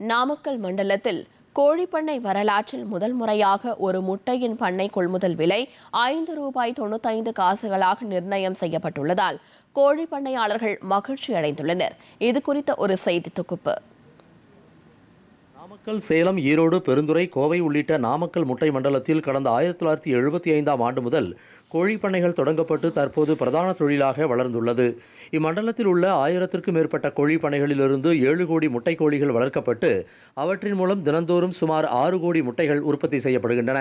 நாமக்கல் மண்டலத்தில் கோழிப்பண்ணை வரலாற்றில் முதல் முறையாக ஒரு முட்டையின் பண்ணை கொள்முதல் விலை ஐந்து ரூபாய் தொண்ணூத்தைந்து காசுகளாக நிர்ணயம் செய்யப்பட்டுள்ளதால் கோழி பண்ணையாளர்கள் மகிழ்ச்சி அடைந்துள்ளனர் இது குறித்த ஒரு செய்தி தொகுப்பு. நாமக்கல் சேலம் ஈரோடு பெருந்துறை கோவை உள்ளிட்ட நாமக்கல் முட்டை மண்டலத்தில் கடந்த ஆயிரத்தி தொள்ளாயிரத்தி எழுபத்தி ஐந்தாம் ஆண்டு முதல் கோழிப் பண்ணைகள் தொடங்கப்பட்டு தற்போது பிரதான தொழிலாக வளர்ந்துள்ளது. இம்மண்டலத்தில் உள்ள ஆயிரத்திற்கும் மேற்பட்ட கோழிப் பண்ணைகளிலிருந்து ஏழு கோடி முட்டை கோழிகள் வளர்க்கப்பட்டு அவற்றின் மூலம் தினந்தோறும் சுமார் ஆறு கோடி முட்டைகள் உற்பத்தி செய்யப்படுகின்றன.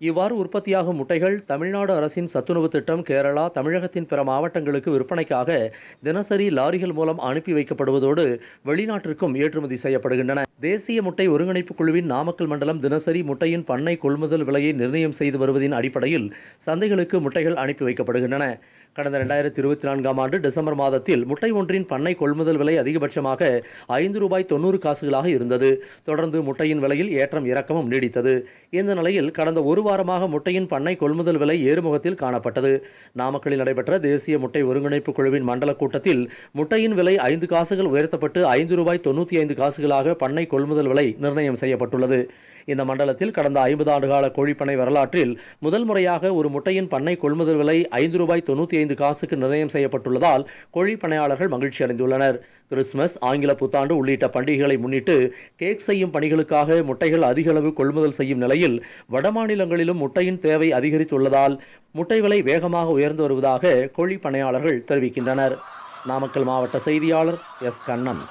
இவ்வாறு உற்பத்தியாகும் முட்டைகள் தமிழ்நாடு அரசின் சத்துணவு திட்டம் கேரளா தமிழகத்தின் பிற மாவட்டங்களுக்கு விற்பனைக்காக தினசரி லாரிகள் மூலம் அனுப்பி வைக்கப்படுவதோடு வெளிநாட்டிற்கும் ஏற்றுமதி செய்யப்படுகின்றன. தேசிய முட்டை ஒருங்கிணைப்பு குழுவின் நாமக்கல் மண்டலம் தினசரி முட்டையின் பண்ணை கொள்முதல் விலையை நிர்ணயம் செய்து வருவதின் அடிப்படையில் சந்தைகளுக்கு முட்டைகள் அனுப்பி வைக்கப்படுகின்றன. கடந்த ரெண்டாயிரத்தி இருபத்தி நான்காம் ஆண்டு டிசம்பர் மாதத்தில் முட்டை ஒன்றின் பண்ணை கொள்முதல் விலை அதிகபட்சமாக ஐந்து ரூபாய் தொண்ணூறு காசுகளாக இருந்தது. தொடர்ந்து முட்டையின் விலையில் ஏற்றம் இறக்கமும் நீடித்தது. இந்த நிலையில் கடந்த ஒரு வாரமாக முட்டையின் பண்ணை கொள்முதல் விலை ஏறுமுகத்தில் காணப்பட்டது. நாமக்கலில் நடைபெற்ற தேசிய முட்டை ஒருங்கிணைப்பு குழுவின் மண்டல கூட்டத்தில் முட்டையின் விலை ஐந்து காசுகள் உயர்த்தப்பட்டு ஐந்து ரூபாய் தொண்ணூற்றி ஐந்து காசுகளாக பண்ணை கொள்முதல் விலை நிர்ணயம் செய்யப்பட்டுள்ளது. இந்த மண்டலத்தில் கடந்த ஐம்பது ஆண்டுகால கோழிப்பண்ணை வரலாற்றில் முதல் முறையாக ஒரு முட்டையின் பண்ணை கொள்முதல் விலை ஐந்து ரூபாய் தொண்ணூற்றி ஐந்து காசுக்கு நிர்ணயம் செய்யப்பட்டுள்ளதால் கோழிப்பண்ணையாளர்கள் மகிழ்ச்சி அடைந்துள்ளனர். கிறிஸ்துமஸ் ஆங்கில புத்தாண்டு உள்ளிட்ட பண்டிகைகளை முன்னிட்டு கேக் செய்யும் பணிகளுக்காக முட்டைகள் அதிக அளவு கொள்முதல் செய்யும் நிலையில் வடமாநிலங்களிலும் முட்டையின் தேவை அதிகரித்துள்ளதால் முட்டை விலை வேகமாக உயர்ந்து வருவதாக கோழிப்பண்ணையாளர்கள் தெரிவிக்கின்றனர். நாமக்கல் மாவட்ட செய்தியாளர் எஸ் கண்ணன்.